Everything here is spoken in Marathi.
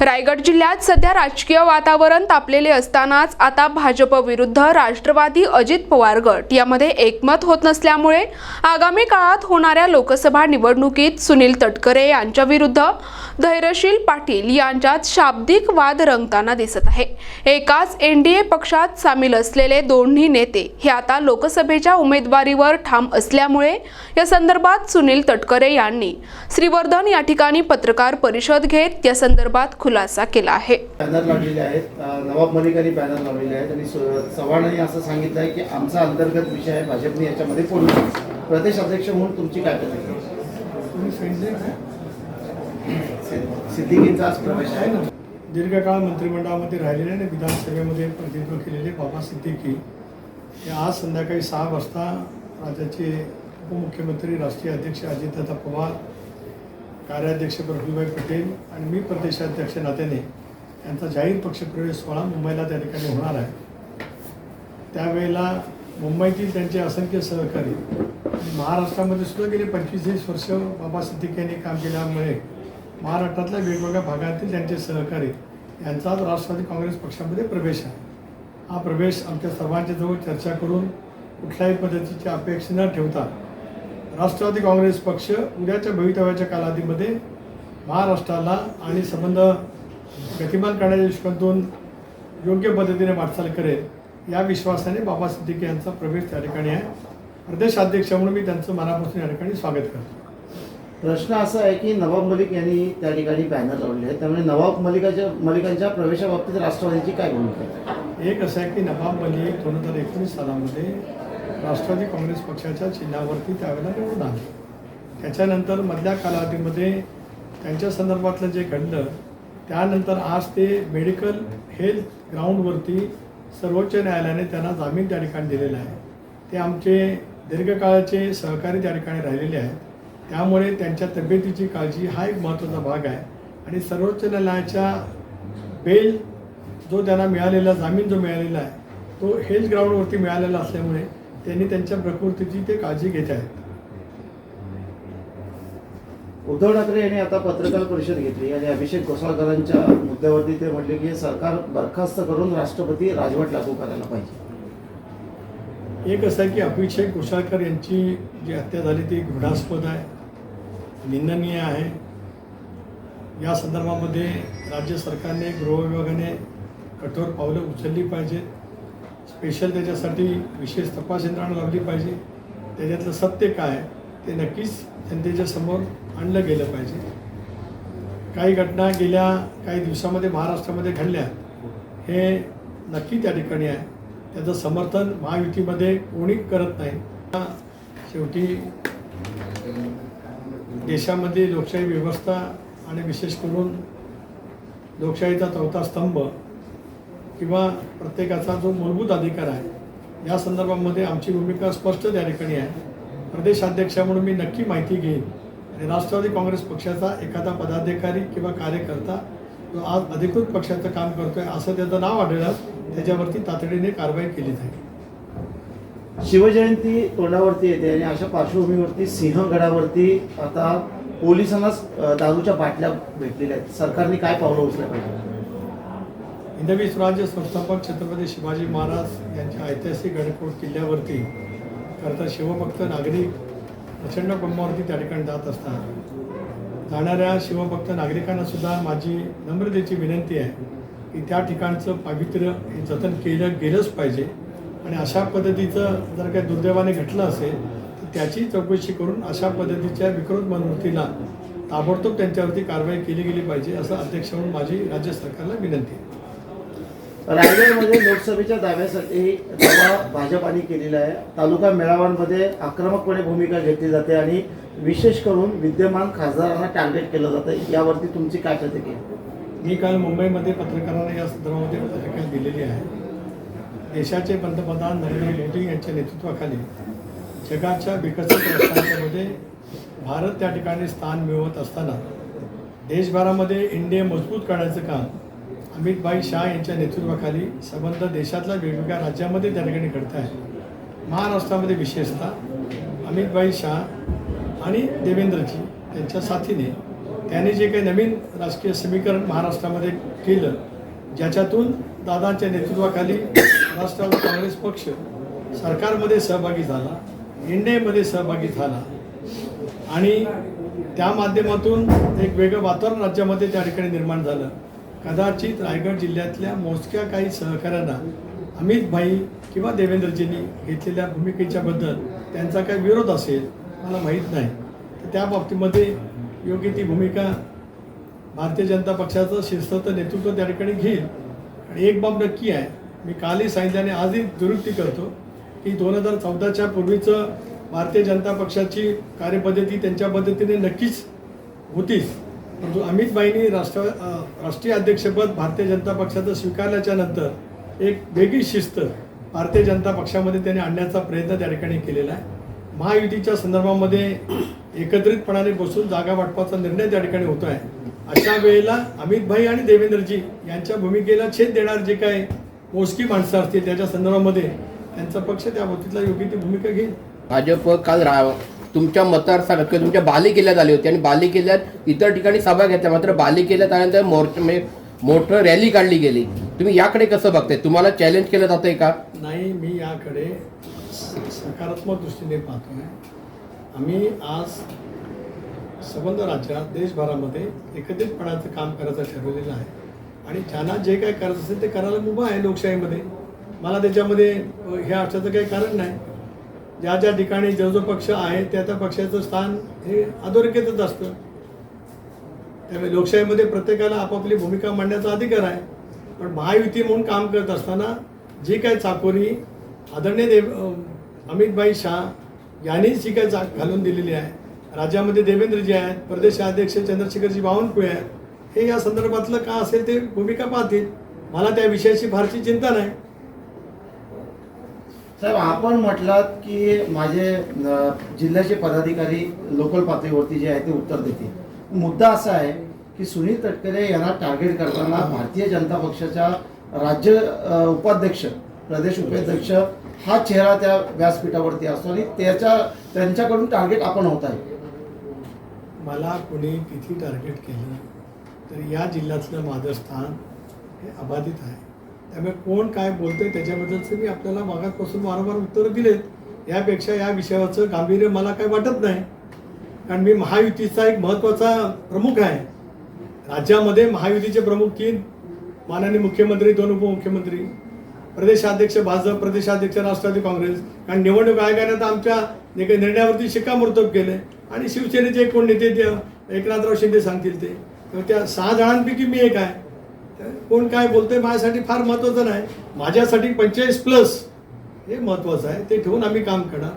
रायगड जिल्ह्यात सध्या राजकीय वातावरण तापलेले असतानाच आता भाजप विरुद्ध राष्ट्रवादी अजित पवार गट यामध्ये एकमत होत नसल्यामुळे आगामी काळात होणाऱ्या लोकसभा निवडणुकीत सुनील तटकरे यांच्याविरुद्ध धैर्यशील पाटील यांच्यात शाब्दिक वाद रंगताना दिसत आहे. एकाच एनडीए पक्षात सामील असलेले दोन्ही नेते हे आता लोकसभेच्या उमेदवारीवर ठाम असल्यामुळे या संदर्भात सुनील तटकरे यांनी श्रीवर्धन या ठिकाणी पत्रकार परिषद घेत या संदर्भात खुलासा केला आहे. बॅनर लावलेले आहेत. नवाब मलिकांनी बॅनर लावलेले आहेत. आणि चव्हाणांनी असं सांगितलं आहे की आमचा अंतर्गत विषय आहे. भाजपने याच्यामध्ये नये. प्रदेश अध्यक्ष म्हणून तुमची काय प्रतिक्रिया? सिद्दीकींचा प्रवेश आहे ना? दीर्घकाळ मंत्रिमंडळामध्ये राहिलेले आणि विधानसभेमध्ये प्रतिनिधित्व केलेले बाबा सिद्दीकी हे आज संध्याकाळी सहा वाजता राज्याचे उपमुख्यमंत्री राष्ट्रीय अध्यक्ष अजितदादा पवार कार्याध्यक्ष प्रफुल्लभाई पटेल आणि मी प्रदेशाध्यक्ष नात्याने यांचा जाहीर पक्षप्रवेश सोहळा मुंबईला त्या ठिकाणी होणार आहे. त्यावेळेला मुंबईतील त्यांचे असंख्य सहकारी महाराष्ट्रामध्ये सुद्धा गेले पंचवीस वर्ष बाबा सिद्दीकी यांनी काम केल्यामुळे महाराष्ट्रातल्या वेगवेगळ्या भागातील त्यांचे सहकारी यांचा आज राष्ट्रवादी काँग्रेस पक्षामध्ये प्रवेश आहे. हा प्रवेश आमच्या सर्वांच्या जवळ चर्चा करून कुठल्याही पद्धतीची अपेक्षा न ठेवता राष्ट्रवादी काँग्रेस पक्ष उद्याच्या भवितव्याच्या कालावधीमध्ये महाराष्ट्राला आणि संबंध गतिमान करण्याच्या दृष्टिकोनातून योग्य पद्धतीने वाटचाल करेल या विश्वासाने बाबा सिद्दीकी यांचा प्रवेश त्या ठिकाणी आहे. प्रदेशाध्यक्ष म्हणून मी त्यांचं मनापासून या ठिकाणी स्वागत करतो. प्रश्न असा आहे की नवाब मलिक यांनी त्या ठिकाणी बॅनर लावले आहेत. त्यामुळे नवाब मलिकाच्या मलिकांच्या प्रवेशाबाबतीत राष्ट्रवादीची काय भूमिका आहे? एक असं आहे की नवाब मलिक दोन हजार एकोणीस सालामध्ये राष्ट्रवादी काँग्रेस पक्षाच्या चिन्हावरती त्यावेळेला निवडून आले. त्याच्यानंतर मधल्या कालावधीमध्ये त्यांच्या संदर्भातलं जे घडलं त्यानंतर आज ते मेडिकल हेल्थ ग्राउंडवरती सर्वोच्च न्यायालयाने त्यांना जामीन त्या ठिकाणी दिलेला आहे. ते आमचे दीर्घकाळाचे सहकारी त्या ठिकाणी राहिलेले आहेत. त्यामुळे त्यांच्या तब्येतीची काळजी हा एक महत्त्वाचा भाग आहे. आणि सर्वोच्च न्यायालयाच्या बेल जो त्यांना मिळालेला जामीन जो मिळालेला आहे तो हेल्थ ग्राउंडवरती मिळालेला असल्यामुळे त्यांनी त्यांच्या प्रकृतीची ते काळजी घेत आहेत. उद्धव ठाकरे यांनी आता पत्रकार परिषद घेतली आणि अभिषेक घोसाळकरांच्या मुद्द्यावरती ते म्हटले की सरकार बरखास्त करून राष्ट्रपती राजवट लागू करायला पाहिजे. एक असं आहे की अभिषेक घोसाळकर यांची जी हत्या झाली ती घृणास्पद आहे. निंदनीय आहे. या संदर्भामध्ये राज्य सरकारने गृहविभागाने कठोर पावलं उचलली पाहिजेत स्पेशल त्याच्यासाठी विशेष तपास यंत्रणा लावली पाहिजे. त्याच्यातलं सत्य काय आहे ते नक्कीच जनतेच्या समोर आणलं गेलं पाहिजे. काही घटना गेल्या काही दिवसामध्ये महाराष्ट्रामध्ये घडल्या. हे नक्की त्या ठिकाणी आहे. त्याचं समर्थन महायुतीमध्ये कोणी करत नाही. शेवटी देशामध्ये लोकशाही व्यवस्था आणि विशेष करून लोकशाहीचा चौथा स्तंभ किंवा प्रत्येकाचा जो मूलभूत अधिकार आहे या संदर्भामध्ये आमची भूमिका स्पष्ट त्या ठिकाणी आहे. प्रदेशाध्यक्ष म्हणून मी नक्की माहिती घेईन. आणि राष्ट्रवादी काँग्रेस पक्षाचा एखादा पदाधिकारी किंवा कार्यकर्ता जो आज अधिकृत पक्षाचं काम करतोय असं त्याचं नाव आढळलं त्याच्यावरती तातडीने कारवाई केली जाईल. शिवजयंती तोंडावरती येते आणि अशा पार्श्वभूमीवरती सिंहगडावरती आता पोलिसांनाच दारूच्या बाटल्या भेटलेल्या आहेत. सरकारने काय पावलं उचललं? पाहिजे हिंदवी स्वराज्य संस्थापक छत्रपती शिवाजी महाराज यांच्या ऐतिहासिक गडकोट किल्ल्यावरती करता तर शिवभक्त नागरिक प्रचंड कुंभावरती त्या ठिकाणी जात असतात. जाणाऱ्या शिवभक्त नागरिकांना सुद्धा माझी नम्रतेची विनंती आहे की त्या ठिकाणचं पावित्र्य हे जतन केलं गेलंच पाहिजे. आणि अशा पद्धतीचं जर काही दुर्दैवाने घडलं असेल तर त्याची चौकशी करून अशा पद्धतीच्या विकृत मनवृत्तीला ताबडतोब त्यांच्यावरती कारवाई केली गेली पाहिजे असं अध्यक्ष म्हणून माझी राज्य सरकारला विनंती आहे. रायगडमध्ये लोकसभेच्या दाव्यासाठी दावा भाजपाने केलेला आहे. तालुका मेळाव्यांमध्ये आक्रमकपणे भूमिका घेतली जाते आणि विशेष करून विद्यमान खासदारांना टार्गेट केलं जातं. यावरती तुमची काय प्रतिक्रिया मी काल मुंबईमध्ये पत्रकारांना या संदर्भामध्ये प्रतिक्रिया दिलेली आहे. देशाचे पंतप्रधान नरेंद्र मोदी यांच्या नेतृत्वाखाली जगाच्या विकसित राष्ट्रांमध्ये भारत त्या ठिकाणी स्थान मिळवत असताना देशभरामध्ये इंडिया मजबूत करण्याचं काम अमितभाई शाह यांच्या नेतृत्वाखाली संबंध देशातल्या वेगवेगळ्या राज्यामध्ये त्या ठिकाणी घडत आहे. महाराष्ट्रामध्ये विशेषतः अमितभाई शाह आणि देवेंद्रजी यांच्या साथीने त्यांनी जे काही नवीन राजकीय समीकरण महाराष्ट्रामध्ये केलं ज्याच्यातून दादांच्या नेतृत्वाखाली राष्ट्रवादी काँग्रेस पक्ष सरकारमध्ये सहभागी झाला एनडीएमध्ये सहभागी झाला. आणि त्या माध्यमातून एक वेगळं वातावरण राज्यामध्ये त्या ठिकाणी निर्माण झालं. कदाचित रायगड जिल्ह्यातल्या मोजक्या काही सहकाऱ्यांना अमित भाई किंवा देवेंद्रजींनी घेतलेल्या भूमिकेच्या बद्दल त्यांचा काही विरोध असेल मला माहीत नाही. तर त्या बाबतीमध्ये योग्य ती भूमिका भारतीय जनता पक्षाचं शिस्तचं नेतृत्व त्या ठिकाणी घेईल. आणि एक बाब नक्की आहे मी कालही सांगितलं आणि आजही दुरुस्ती करतो. की दोन हजार चौदाच्या पूर्वीचं भारतीय जनता पक्षाची कार्यपद्धती त्यांच्या पद्धतीने नक्कीच होतीच. परंतु अमितबाईंनी राष्ट्र राष्ट्रीय अध्यक्षपद भारतीय जनता पक्षाचं स्वीकारल्याच्या नंतर एक वेगळी शिस्त भारतीय जनता पक्षामध्ये त्यांनी आणण्याचा प्रयत्न त्या ठिकाणी केलेला आहे. महायुतीच्या संदर्भामध्ये एकत्रितपणाने बसून जागा वाटपाचा निर्णय त्या ठिकाणी होतो आहे अशा वेळेला अमितभाई आणि देवेंद्रजी यांच्या भूमिकेला छेद देणार जे काय मोजकी माणसं असतील त्याच्या संदर्भामध्ये त्यांचा पक्ष त्या बाबतीतला योग्य ती भूमिका घेईल. भाजप काल रा तुमच्या मतदारसंघात किंवा तुमच्या बालेकिल्ल्यात आले होते आणि बालेकिल्ल्यात इतर ठिकाणी सभा घेतल्या. मात्र बालेकिल्ल्यात आल्यानंतर मोर्च म्हणजे मोठं रॅली काढली गेली. तुम्ही याकडे कसं बघताय? तुम्हाला चॅलेंज केलं जातंय का? नाही मी याकडे सकारात्मक दृष्टीने पाहतोय. आम्ही आज संबंध राज्यात देशभरामध्ये एकत्रितपणाचं काम करायचं ठरवलेलं आहे. आणि त्यांना जे काय करायचं असेल ते करायला मुभा आहे लोकशाहीमध्ये. मला त्याच्यामध्ये हे असण्याचं काही कारण नाही. ज्या ज्या ठिकाणी जो जो पक्ष आहे त्या त्या पक्षाचं स्थान हे अधोरेखितच असतं. त्यामुळे लोकशाहीमध्ये प्रत्येकाला आपापली भूमिका मांडण्याचा अधिकार आहे. पण महायुती म्हणून काम करत असताना जी काय चाकोरी आदरणीय देव अमितभाई शाह यांनी जी काय चाक घालून दिलेली आहे. राज्यामध्ये देवेंद्रजी आहेत प्रदेशाध्यक्ष चंद्रशेखरजी बावनकुळे आहेत. हे या संदर्भातलं का असेल ते भूमिका पाहतील. मला त्या विषयाची फारशी चिंता नाही. साहेब आपण म्हटलात की माझे जिल्ह्याचे पदाधिकारी लोकल पातळीवरती जे आहे ते उत्तर देतील. मुद्दा असा आहे की सुनील तटकरे यांना टार्गेट करताना भारतीय जनता पक्षाच्या राज्य उपाध्यक्ष प्रदेश उपाध्यक्ष हा चेहरा त्या व्यासपीठावरती असतो आणि त्याच्या त्यांच्याकडून टार्गेट आपण होत आहे. मला कोणी किती टार्गेट केलं? तर या जिल्ह्यातलं माझं स्थान हे अबाधित आहे. त्यामुळे कोण काय बोलतंय त्याच्याबद्दलचं मी आपल्याला मागासपासून वारंवार उत्तरं दिलेत. यापेक्षा या विषयाचं गांभीर्य मला काय वाटत नाही. कारण मी महायुतीचा एक महत्त्वाचा प्रमुख आहे. राज्यामध्ये महायुतीचे प्रमुख तीन माननीय मुख्यमंत्री दोन उपमुख्यमंत्री प्रदेशाध्यक्ष भाजप प्रदेशाध्यक्ष राष्ट्रवादी काँग्रेस. कारण निवडणूक आयोगाने तर आमच्या निर्णयावरती शिक्कामोर्तब केले आणि शिवसेनेचे कोण नेते ते एकनाथराव शिंदे सांगतील ते. तेव्हा त्या सहा जणांपैकी मी एक आहे. तर कोण काय बोलतंय माझ्यासाठी फार महत्त्वाचं नाही. माझ्यासाठी पंचेचाळीस प्लस हे महत्त्वाचं आहे. ते ठेवून आम्ही काम करणार.